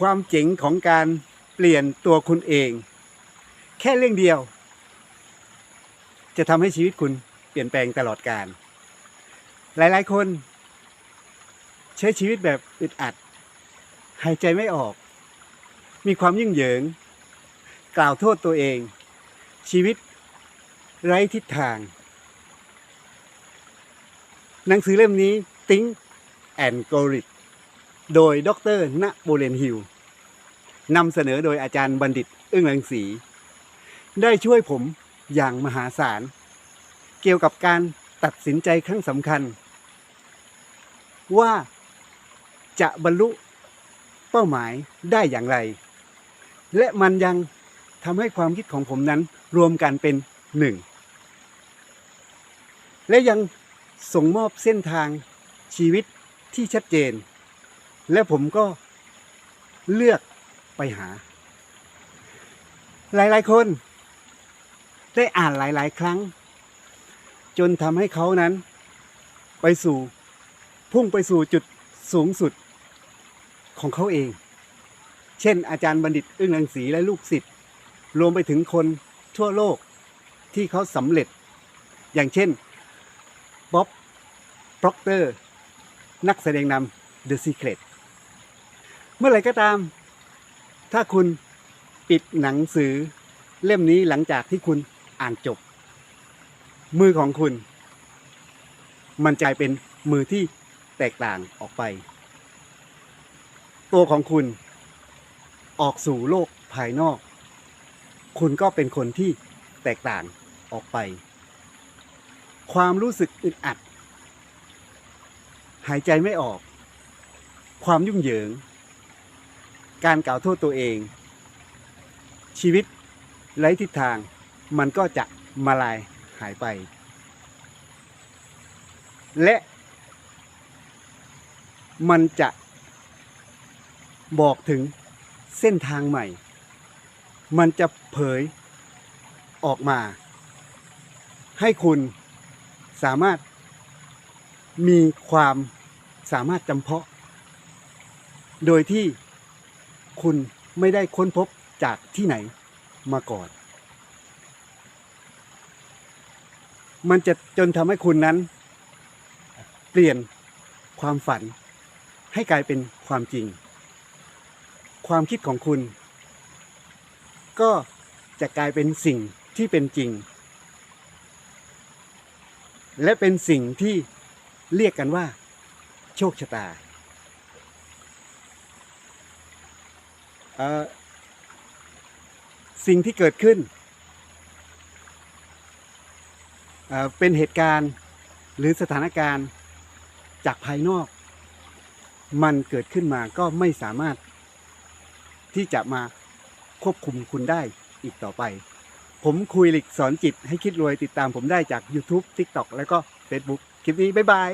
ความเจ๋งของการเปลี่ยนตัวคุณเอง แค่เรื่องเดียว จะทำให้ชีวิตคุณเปลี่ยนแปลงตลอดกาลหลายๆ คน ใช้ชีวิตแบบอึดอัด หายใจไม่ออก มีความยิ่งเหยิง กล่าวโทษตัวเอง ชีวิตไร้ทิศทาง หนังสือเล่มนี้ Think and Grow Rich โดยดรณโบเลนฮิลนำเสนอโดยอาจารย์บัณฑิต อึ้งรังสี ได้ช่วยผมอย่างมหาศาล เกี่ยวกับการตัดสินใจครั้งสำคัญ ว่าจะบรรลุเป้าหมายได้อย่างไร และมันยังทำให้ความคิดของผมนั้นรวมกันเป็นหนึ่ง และยังส่งมอบเส้นทางชีวิตที่ชัดเจน และผมก็เลือกไปหา หลายๆคน ได้อ่านหลาย ๆ ครั้ง จนทำให้เขานั้น ไปสู่พุ่งไปสู่จุดสูงสุดของเขาเอง เช่น อาจารย์บัณฑิตอึ้งรังสีและลูกศิษย์รวมไปถึงคนทั่วโลกที่เขาสำเร็จ อย่างเช่นบ๊อบ ปร็อกเตอร์ นักแสดงนำ The Secret เมื่อไหร่ก็ตาม ถ้าคุณปิดหนังสือเล่มนี้หลังจากที่คุณอ่านจบ มือของคุณ มันจะเป็นมือที่แตกต่างออกไป ตัวของคุณออกสู่โลกภายนอก คุณก็เป็นคนที่แตกต่างออกไป ความรู้สึกอึดอัด หายใจไม่ออก ความยุ่งเหยิง การกล่าวโทษตัวเอง ชีวิตไร้ทิศทาง มันก็จะมาลายหายไป และมันจะบอกถึงเส้นทางใหม่ มันจะเผยออกมา ให้คุณสามารถมีความสามารถจำเพาะ โดยที่ คุณไม่ได้ค้นพบจากที่ไหนมาก่อน มันจะจนทำให้คุณนั้น เปลี่ยนความฝันให้กลายเป็นความจริง ความคิดของคุณ ก็จะกลายเป็นสิ่งที่เป็นจริง และเป็นสิ่งที่เรียกกันว่า โชคชะตาเอ่อ สิ่งที่เกิดขึ้นเเป็นเหตุการณ์หรือสถานการณ์จากภายนอก มันเกิดขึ้นมาก็ไม่สามารถที่จะมาควบคุมคุณได้อีกต่อไป ผมคุยหลิกสอนจิตให้คิดรวยติดตามผมได้จาก YouTube TikTok แล้วก็ Facebook คลิปนี้ บ๊ายบาย